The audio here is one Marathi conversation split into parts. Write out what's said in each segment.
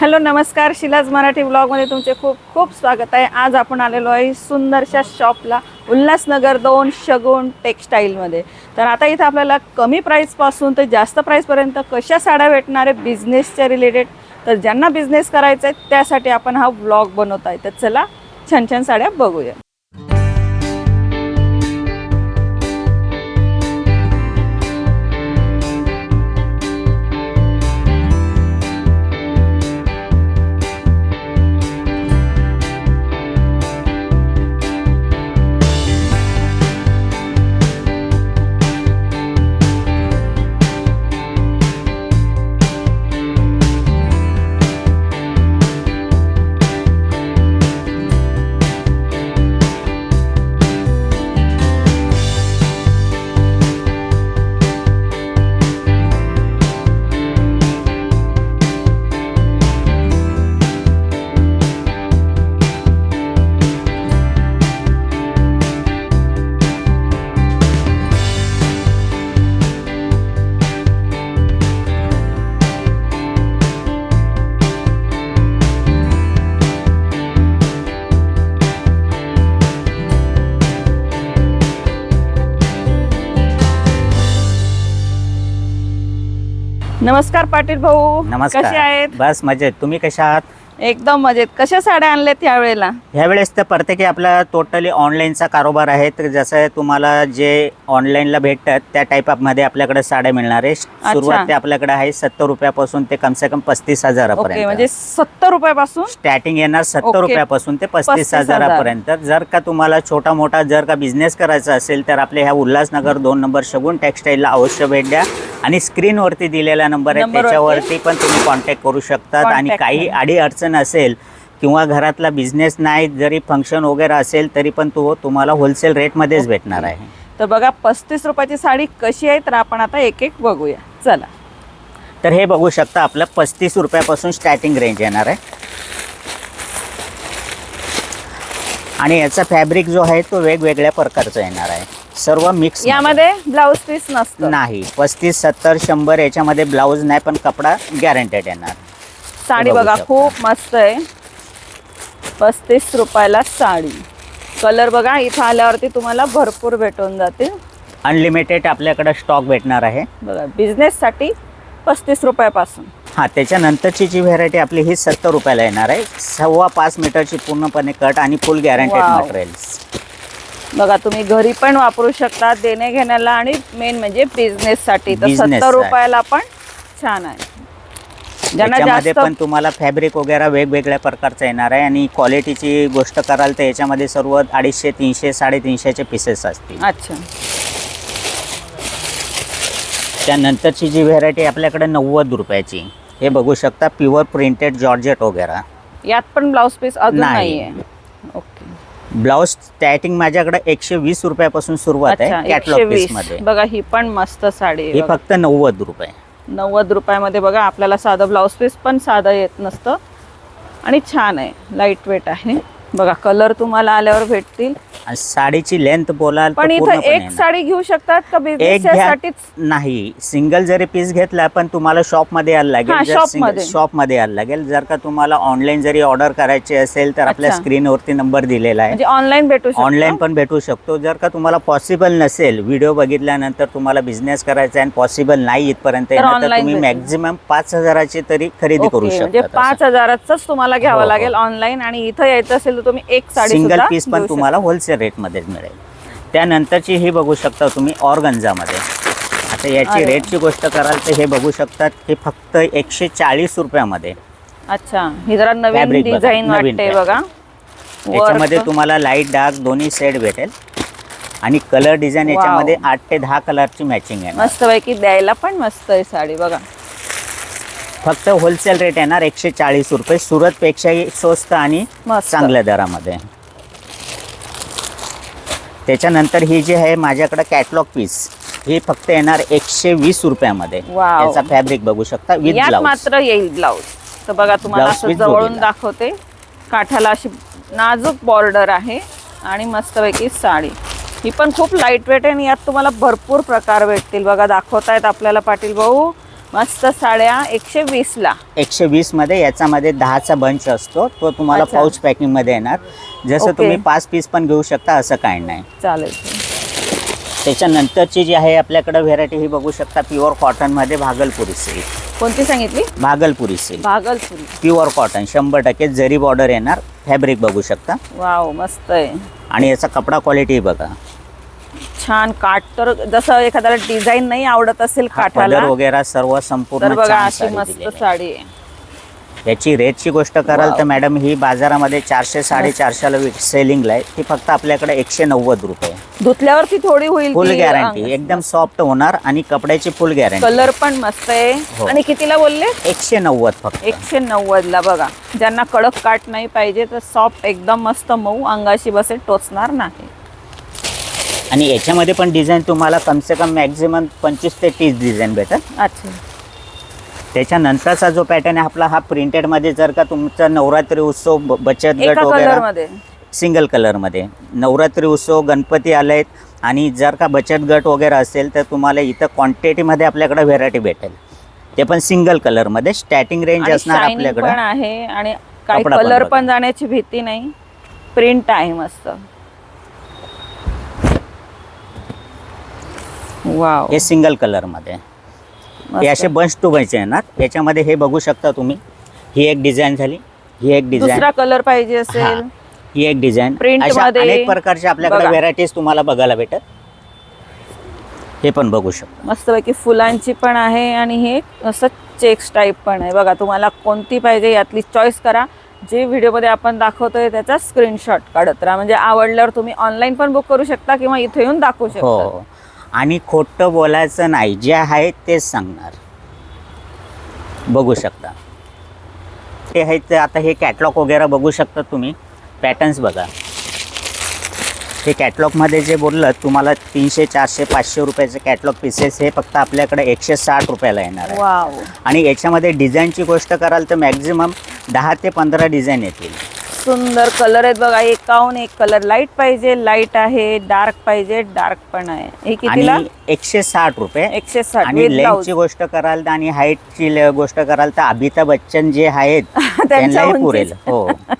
हॅलो नमस्कार. शिलाज मराठी ब्लॉगमध्ये तुमचे खूप खूप स्वागत आहे. आज आपण आलेलो आहे सुंदरशा शॉपला उल्हासनगर दोन शगुन टेक्स्टाईलमध्ये. तर आता इथं आपल्याला कमी प्राईसपासून ते जास्त प्राईसपर्यंत कशा साड्या भेटणार आहे बिझनेसच्या रिलेटेड तर ज्यांना बिझनेस करायचा आहे त्यासाठी आपण हा ब्लॉग बनवत आहे. तर चला छान छान साड्या बघूया. नमस्कार पाटील भाऊ कसे नमस्कार आहेत? बस मजेत. तुम्ही कशा आहात? एकदम मजेत. कशा साड्या आणल्यात यावेळेला ह्यावेळेस तर प्रत्येकी आपला टोटली ऑनलाईनचा कारोबार आहे. तर जसं तुम्हाला जे ऑनलाईनला भेटतात त्या टाईपमध्ये आपल्याकडे साड्या मिळणार आहे. सुरुवात ते आपल्याकडे आहे सत्तर रुपयापासून ते कमसे कम पस्तीस ओके म्हणजे हजारापर्यंत सत्तर रुपयापासून? स्टार्टिंग येणार सत्तर. रुपयापासून ते पस्तीस 35,000. हजारापर्यंत. जर का तुम्हाला छोटा मोठा जर का बिझनेस करायचा असेल तर आपल्या ह्या उल्हासनगर दोन नंबर शगुन टेक्सटाईलला अवश्य भेट द्या. आणि स्क्रीनवरती दिलेला नंबर आहे? त्याच्यावरती पण तुम्ही कॉन्टॅक्ट करू शकतात. आणि काही. अडी अडचण असेल किंवा घरातला बिझनेस नाही जरी फंक्शन वगैरे असेल तरी पण तो तुम्हाला होलसेल रेटमध्येच भेटणार आहे. तर बघा पस्तीस रुपयाची साडी कशी आहे तर आपण आता एक एक बघूया. चला. तर हे बघू शकता आपलं पस्तीस रुपयापासून स्टार्टिंग रेंज येणार आहे. आणि याचा फॅब्रिक जो आहे तो वेगवेगळ्या प्रकारचा येणार आहे. सर्व मिक्स यामध्ये ब्लाऊज पीस नसतं. नाही पस्तीस सत्तर शंभर याच्यामध्ये ब्लाऊज नाही पण कपडा गॅरंटेड येणार. साडी बघू. खूप मस्त आहे. पस्तीस रुपयाला साडी. कलर बघा इथं आल्यावरती तुम्हाला भरपूर भेटून जातील. अनलिमिटेड आपल्याकडे स्टॉक भेटणार आहे. बघा बिझनेससाठी पस्तीस रुपयापासून. हां त्याच्यानंतरची जी व्हेरायटी आपली ही सत्तर रुपयाला येणार आहे. सव्वा पाच मीटरची पूर्णपणे कट आणि फुल गॅरंटेड Wow. मटेरियल्स बघा तुम्ही घरी पण वापरू शकता देणे घेण्याला आणि मेन म्हणजे बिझनेससाठी तर Business सत्तरसाठी. रुपयाला पण छान आहे. ज्यांना त्याच्यामध्ये जास्त पण तुम्हाला फॅब्रिक वगैरे वेगवेगळ्या प्रकारचं येणार आहे आणि क्वालिटीची गोष्ट कराल तर याच्यामध्ये सर्व अडीचशे तीनशे साडेतीनशेचे पीसेस असतील. अच्छा. त्यानंतरची जी व्हेरायटी आपल्याकडे नव्वद रुपयाची. हे बघू शकता प्युअर प्रिंटेड जॉर्जेट वगैरे. यात पण ब्लाऊज पीस अजून नाही. नाहीये. ओके ब्लाऊज स्टॅटिंग माझ्याकडे एकशे वीस रुपयापासून सुरुवात अच्छा आहे एकशे कॅटलॉग वीस. पीसमध्ये बघा ही पण मस्त साडी आहे हे बघा. फक्त नव्वद रुपये. नव्वद रुपयामध्ये बघा आपल्याला साधं ब्लाऊज पीस पण साधं येत नसतं. आणि छान आहे लाइट वेट आहे. बघा कलर तुम्हाला आल्यावर भेटतील आणि साडीची लेंथ बोलाल तर पण इथं पूर्णपणे एक येणार. साडी घेऊ शकतात का एक बिझनेस घ्या साठीच नाही सिंगल जरी पीस घेतला पण तुम्हाला शॉपमध्ये यायला हा, लागेल शॉपमध्ये. शॉपमध्ये यायला लागेल जर का तुम्हाला ऑनलाईन जरी ऑर्डर करायची असेल तर आपल्या अच्छा. स्क्रीनवरती नंबर दिलेला आहे म्हणजे ऑनलाईन भेटू शकतो ऑनलाईन पण भेटू शकतो जर का तुम्हाला पॉसिबल नसेल व्हिडिओ बघितल्यानंतर तुम्हाला बिझनेस करायचा आहे आणि पॉसिबल नाही इथपर्यंत तर येणं, तर online तुम्ही भेटेल. मॅक्झिमम पाच हजाराची तरी खरेदी करू ओके, म्हणजे शकता पाच हजाराच तुम्हाला घ्यावं हो, हो. लागेल ऑनलाईन आणि इथं यायचं असेल तर तुम्ही एक साडी सिंगल पीस पण तुम्हाला होलसेल रेटमध्येच मिळेल त्यानंतरची ही बघू शकता तुम्ही ऑर्गंजामध्ये आता याची. रेटची गोष्ट कराल तर हे बघू शकतात हे फक्त एकशे चाळीस रुपयामध्ये. अच्छा ही जरा नवीन डिझाईन वाटते. बघा याच्यामध्ये. तुम्हाला लाइट डार्क दोन्ही सेट भेटेल आणि कलर डिझाईन. याच्यामध्ये आठ ते दहा कलरची मॅचिंग आहे मस्त पैकी द्यायला पण मस्त आहे साडी बघा फक्त होलसेल रेट येणार एकशे चाळीस रुपये. सुरतपेक्षाही स्वस्त आणि मस्त. चांगल्या दरामध्ये. त्याच्यानंतर ही जी आहे माझ्याकडे कॅटलॉग पीस ही फक्त येणार एकशे वीस रुपयामध्ये. याचा फॅब्रिक बघू शकता विथ यात ब्लाउज मात्र येईल ब्लाऊज तर बघा तुम्हाला असं जवळून. दाखवते. काठाला अशी नाजूक बॉर्डर आहे आणि मस्तपैकी साडी. ही पण खूप लाइट वेट आहे आणि यात तुम्हाला भरपूर प्रकार भेटतील. बघा दाखवतायत आपल्याला पाटील भाऊ. मस्त साड्या एकशे वीस ला एकशे वीसमध्ये याच्यामध्ये दहाचा बंच असतो. तो तुम्हाला अच्छा. पाऊच पॅकिंगमध्ये येणार. जसं ओके. तुम्ही पाच पीस पण घेऊ शकता असं काही नाही. चालेल. त्याच्यानंतरची जी आहे आपल्याकडे व्हेरायटी ही बघू शकता प्युअर कॉटनमध्ये भागलपुरी सिल्क कोणती सांगितली? Bhagalpuri silk Bhagalpuri. Pure cotton शंभर टक्के जरी बॉर्डर येणार फॅब्रिक बघू शकता. वाव मस्त आहे. आणि याचा कपडा क्वालिटी बघा. छान काठ. तर जसं एखाद्याला डिझाईन नाही आवडत असेल काठाला वगैरे सर्व तर संपूर्ण बघा छान अशी साडी मस्त दिलेली आहे. साडी आहे. याची रेटची गोष्ट कराल. तर मॅडम ही बाजारामध्ये चारशे साडेचारशेला सेलिंगला आहे. ती फक्त आपल्याकडे एकशे नव्वद रुपये धुतल्यावर ती थोडी होईल फुल गॅरंटी एकदम सॉफ्ट होणार आणि कपड्याची फुल गॅरंटी कलर पण मस्त आहे. हो. आणि कितीला बोलले? एकशे नव्वद फक्त. एकशे नव्वद ला बघा. ज्यांना कडक काट नाही पाहिजे तर सॉफ्ट एकदम मस्त मऊ अंगाशी बसेल टोचणार नाही. आणि याच्यामध्ये पण डिझाईन तुम्हाला कमसे कम मॅक्झिमम पंचवीस ते तीस डिझाईन भेटत अच्छा. त्याच्यानंतरचा जो पॅटर्न आहे आपला हा प्रिंटेडमध्ये जर का तुमचा नवरात्री उत्सव ब- बचत गट एका वगैरे मध्ये सिंगल कलरमध्ये नवरात्री उत्सव गणपती आलेत आणि जर का बचत गट वगैरे असेल तर तुम्हाला इथं क्वांटिटीमध्ये आपल्याकडे व्हेरायटी भेटेल. ते पण सिंगल कलरमध्ये स्टार्टिंग रेंज आणि असणार पण आपल्याकडे. आहे आणि काही कपडा पण कलर बघा. पण जाण्याची भीती नाही. प्रिंट आहे मस्त वाव हे सिंगल कलरमध्ये हे असे बंच टू बंच येणार. याच्यामध्ये हे बघू शकता तुम्ही. ही एक डिझाईन झाली. ही एक डिझाईन दुसरा कलर पाहिजे असेल. ही एक डिझाईन Print अशा मध्ये अनेक प्रकारच्या आपल्याकडे बघा. व्हेरायटीज तुम्हाला बघायला भेटत हे पण बघू शकता. मस्तपैकी फुलांची पण आहे आणि हे असं चेक्स टाईप पण आहे. बघा तुम्हाला कोणती पाहिजे यातली चॉईस करा. जे व्हिडिओमध्ये आपण दाखवतोय त्याचा स्क्रीनशॉट काढत राहा. म्हणजे आवडल्यावर तुम्ही ऑनलाईन पण बुक करू शकता किंवा इथे येऊन दाखवू शकता. हो आणि खोटं बोलायचं नाही. जे आहे तेच सांगणार. बघू शकता. ते आहे ते आता हे कॅटलॉग वगैरे बघू शकता तुम्ही. पॅटर्न्स बघा. हे कॅटलॉगमध्ये जे बोललं तुम्हाला तीनशे चारशे पाचशे रुपयाचे कॅटलॉग पीसेस हे फक्त आपल्याकडे एकशे साठ रुपयाला येणार आहे. वाव आणि याच्यामध्ये डिझाईनची गोष्ट कराल तर मॅक्झिमम दहा ते पंधरा डिझाईन येतील. सुंदर कलर आहेत बघा. एकाहून एक कलर. लाइट पाहिजे लाइट आहे डार्क पाहिजे डार्क पण आहे. हे कितीला? आणि एकशे साठ रुपये. एकशे साठ आणि with blouse. लेंथची गोष्ट कराल तर आणि हाईटची गोष्ट कराल तर अमिताभ बच्चन जे आहेत त्यांच्या त्यांनाही. पुरेल. हो.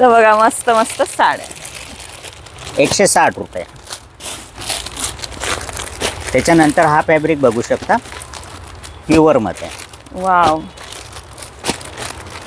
तर बघा मस्त मस्त साड्या एकशे साठ रुपये. त्याच्यानंतर हा फॅब्रिक बघू शकता. प्युअरमध्ये वाव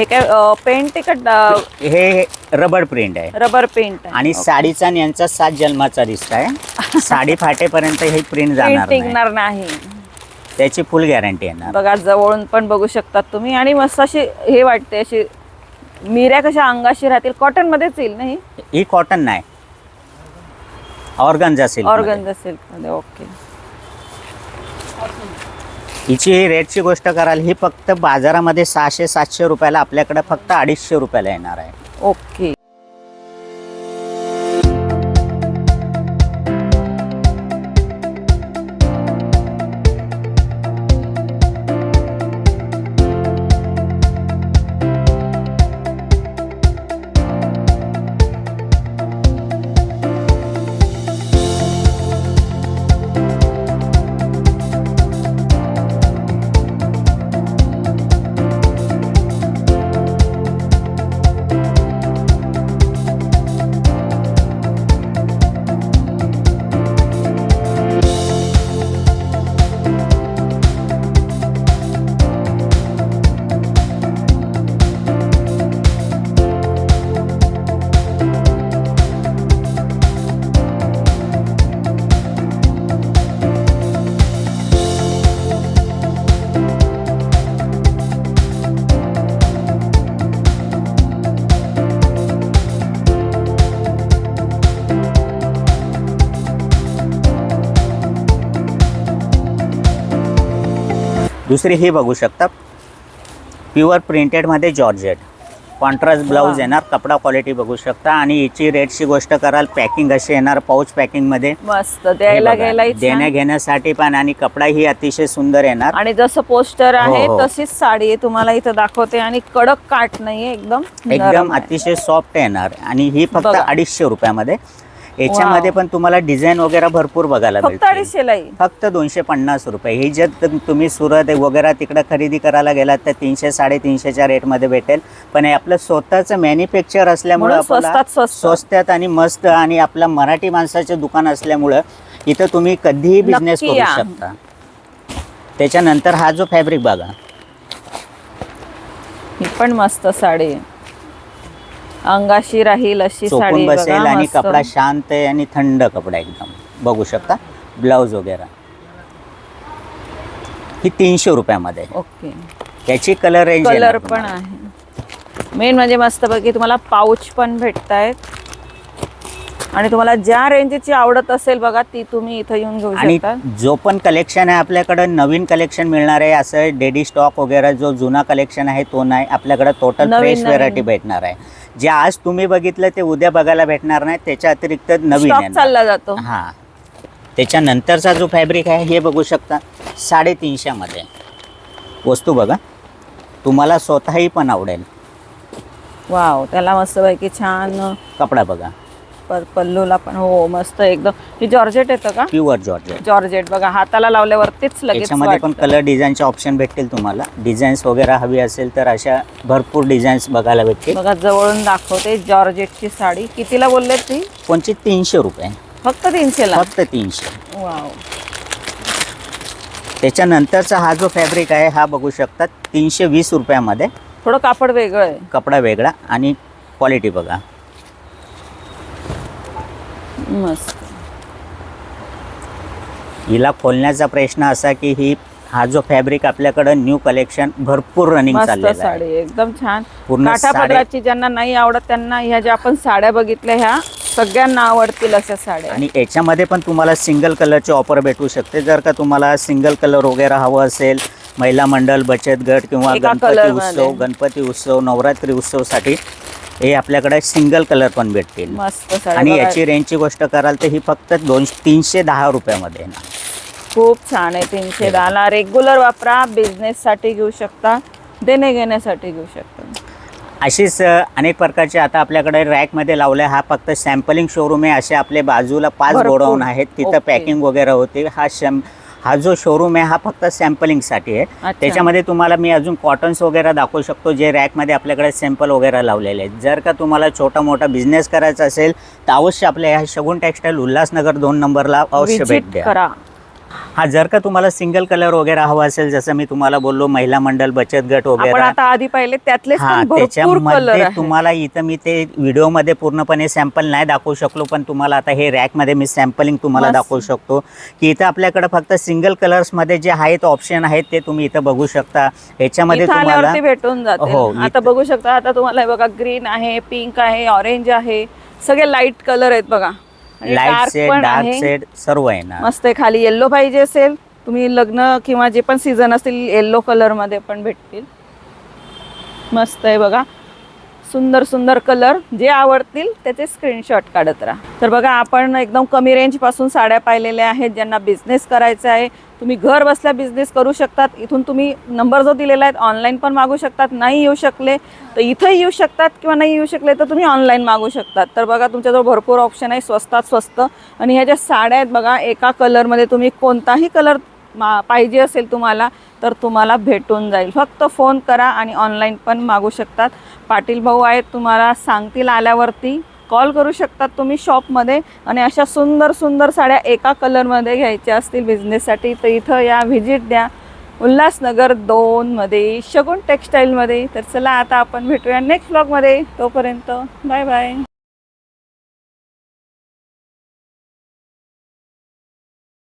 हे काय पेंट आहे का हे रबर प्रिंट आहे. रबर पेंट आणि साडीचा आणि यांचा सात जन्माचा दिसत आहे. साडी फाटेपर्यंत ही प्रिंट जाणार प्रिंट नाही. टिकणार नाही. त्याची फुल गॅरंटी येणार. बघा जवळून पण बघू शकतात तुम्ही. आणि मस्त अशी हे वाटते अशी मिऱ्या कशा अंगाशी राहतील. कॉटन मध्येच येईल ना ही? कॉटन नाही. ऑर्गन्झा सिल्क ऑर्गन सिल्कमध्ये ओके हिची रेटची गोष्ट कराल ही फक्त बाजारामध्ये सहाशे सातशे रुपयाला आपल्याकडे फक्त अडीचशे रुपयाला येणार आहे. ओके. दुसरी ही बघू शकता. प्युअर प्रिंटेडमध्ये जॉर्जेट कॉन्ट्रास्ट ब्लाऊज. येणार कपडा क्वालिटी बघू शकता. आणि हिची रेटची गोष्ट कराल पॅकिंग अशी येणार पाऊच पॅकिंगमध्ये मस्त. हे द्यायला देण्या घेण्यासाठी पण आणि कपडा ही अतिशय सुंदर येणार. आणि जसं पोस्टर आहे हो, हो. तशीच साडी तुम्हाला इथं दाखवते. आणि कडक काट नाहीये एकदम एकदम. अतिशय सॉफ्ट येणार. आणि ही फक्त. अडीचशे रुपयामध्ये. याच्यामध्ये पण तुम्हाला डिझाईन वगैरे भरपूर बघायला फक्त मिळतील. अडीचशेला येईल फक्त दोनशे पन्नास रुपये. ही जर तुम- तुम्ही सुरत वगैरे तिकडे खरेदी करायला गेलात तर तीनशे साडेतीनशेच्या रेटमध्ये भेटेल. पण हे आपलं स्वतःचं मॅन्युफॅक्चर असल्यामुळं आपल्याला स्वस्तात स्वस्त. स्वस्तात आणि मस्त आणि आपलं मराठी माणसाचं दुकान असल्यामुळं इथं तुम्ही कधीही बिझनेस करू. शकता. त्याच्यानंतर हा जो फॅब्रिक बघा. ही पण मस्त साडी. अंगाशी राहील अशी साडी चोपून बघा, बसेल आणि मस्त. कपडा शांत आहे आणि थंड कपडा एकदम. बघू शकता ब्लाऊज वगैरे. ही तीनशे रुपयामध्ये ओके. याची कलर रेंज कलर पण आहे. मेन म्हणजे मस्त पैकी तुम्हाला पाऊच पण भेटत आहेत आणि तुम्हाला ज्या रेंजची आवडत असेल बघा ती तुम्ही इथं येऊन घेऊ आणि शकता. जो पण कलेक्शन आहे आपल्याकडं नवीन कलेक्शन मिळणार आहे. असं डेडी स्टॉक वगैरे जो जुना कलेक्शन आहे तो नाही. आपल्याकडं टोटल नवीन- फ्रेश नवीन. व्हेरायटी भेटणार आहे. जे आज तुम्ही बघितलं ते उद्या बघायला भेटणार नाही त्याच्या अतिरिक्त नवीन येणार. चालला जातो. हा. त्याच्यानंतरचा जो फॅब्रिक आहे हे बघू शकता साडेतीनशेमध्ये. वस्तू बघा तुम्हाला स्वतःही पण आवडेल. वाव त्याला मस्त पैकी छान कपडा बघा. प- पल्लूला पण हो मस्त एकदम. ही जॉर्जेट येतं का? Pure georgette. जॉर्जेट. बघा हाताला लावल्यावरतीच लगेच याच्यामध्ये पण वाटतं. कलर डिझाईनचे ऑप्शन भेटतील तुम्हाला. डिझाईन्स वगैरे हवी असेल तर अशा भरपूर डिझाईन्स बघायला भेटतील. बघा जवळून दाखवते जॉर्जेटची साडी. कितीला बोलले ती? कोणची? तीनशे रुपये. फक्त तीनशेला? फक्त तीनशे. वाव. त्याच्यानंतरचा हा जो फॅब्रिक आहे हा बघू शकता तीनशे वीस रुपयामध्ये. थोडं कापड वेगळं आहे. कपडा वेगळा आणि क्वालिटी बघा. मस्त. हिला खोलण्याचा प्रश्न असा की ही हा जो फॅब्रिक आपल्याकडं न्यू कलेक्शन भरपूर रनिंग साडी एकदम छान. पूर्ण पदराची ज्यांना नाही आवडत त्यांना ह्या ज्या आपण साड्या बघितल्या ह्या सगळ्यांना आवडतील अशा साड्या. आणि याच्यामध्ये पण तुम्हाला सिंगल कलरची ऑफर भेटू शकते. जर का तुम्हाला सिंगल कलर वगैरे हवं असेल महिला मंडळ बचत गट किंवा गणपती उत्सव. गणपती उत्सव नवरात्री उत्सवसाठी हे आपल्याकडे सिंगल कलर पण भेटतील. मस्त आणि. याची रेंजची गोष्ट कराल तर ही फक्त दोन तीनशे दहा रुपयामध्ये ना खूप छान आहे तीनशे दहाला रेग्युलर वापरा बिझनेस साठी घेऊ शकता देणे घेण्यासाठी घेऊ शकता. अशीच अनेक प्रकारचे आता आपल्याकडे रॅकमध्ये लावले हा फक्त सॅम्पलिंग शोरूम आहे. असे आपले बाजूला पाच. गोडाऊन आहेत. तिथं. पॅकिंग वगैरे होते. हा शॅम हा जो शोरूम आहे हा फक्त सॅम्पलिंगसाठी आहे. त्याच्यामध्ये तुम्हाला मी अजून कॉटन्स वगैरे दाखवू शकतो जे रॅकमध्ये आपल्याकडे सॅम्पल वगैरे लावलेले आहेत. जर का तुम्हाला छोटा मोठा बिझनेस करायचा असेल तर अवश्य आपल्या ह्या शगुन टेक्सटाईल उल्हासनगर दोन नंबरला अवश्य भेट द्या. हा जर का तुम्हाला सिंगल कलर वगैरे हवा असेल जसं मी तुम्हाला बोललो महिला मंडळ बचत गट आपण वगैरे आता आधी पाहिले हा भरपूर कलर त्याच्यामध्ये आहे तुम्हाला इथं मी ते व्हिडिओमध्ये पूर्णपणे सॅम्पल नाही दाखवू शकलो पण तुम्हाला आता हे रॅकमध्ये मी सॅम्पलिंग तुम्हाला मस्त. दाखवू शकतो. की इथं आपल्याकडे फक्त सिंगल कलर्समध्ये जे आहेत ऑप्शन आहेत ते तुम्ही इथं बघू शकता. ह्याच्यामध्ये इथं तुम्हाला आल्यावरती भेटून जाते हो, आता इथं- बघू शकता आता तुम्हाला हे बघा ग्रीन आहे पिंक आहे ऑरेंज आहे सगळे लाइट कलर आहेत बघा. Light set dark. सेट सर्व आहे ना. मस्त आहे खाली येल्लो पाहिजे असेल तुम्ही लग्न किंवा जे पण सीझन असतील येल्लो कलरमध्ये पण भेटतील. मस्त आहे बघा. सुंदर सुंदर कलर जे आवडतील त्याचे स्क्रीनशॉट काढत राहा. तर बघा आपण एकदम कमी रेंजपासून साड्या पाहिलेल्या आहेत ज्यांना बिझनेस करायचा आहे. तुम्ही घर बसल्या बिझनेस करू शकतात. इथून तुम्ही नंबर जो दिलेला आहे ऑनलाईन पण मागू शकतात. नाही येऊ शकले तर इथंही येऊ शकतात किंवा नाही येऊ शकले तर तुम्ही ऑनलाईन मागू शकतात. तर बघा तुमच्याजवळ भरपूर ऑप्शन आहे. स्वस्तात स्वस्त. आणि ह्या ज्या साड्या आहेत बघा एका कलरमध्ये तुम्ही कोणताही कलर मा पाहिजे असेल तुम्हाला तर तुम्हाला भेटून जाईल. फक्त फोन करा आणि ऑनलाईन पण मागू शकतात. पाटील भाऊ आहेत तुम्हाला सांगतील आल्यावरती. कॉल करू शकतात तुम्ही शॉपमध्ये आणि अशा सुंदर सुंदर साड्या एका कलरमध्ये घ्यायच्या असतील बिझनेससाठी तर इथं या व्हिजिट द्या. उल्हासनगर दोनमध्ये शगुन टेक्स्टाईलमध्ये तर चला आता आपण भेटूया नेक्स्ट ब्लॉगमध्ये तोपर्यंत बाय बाय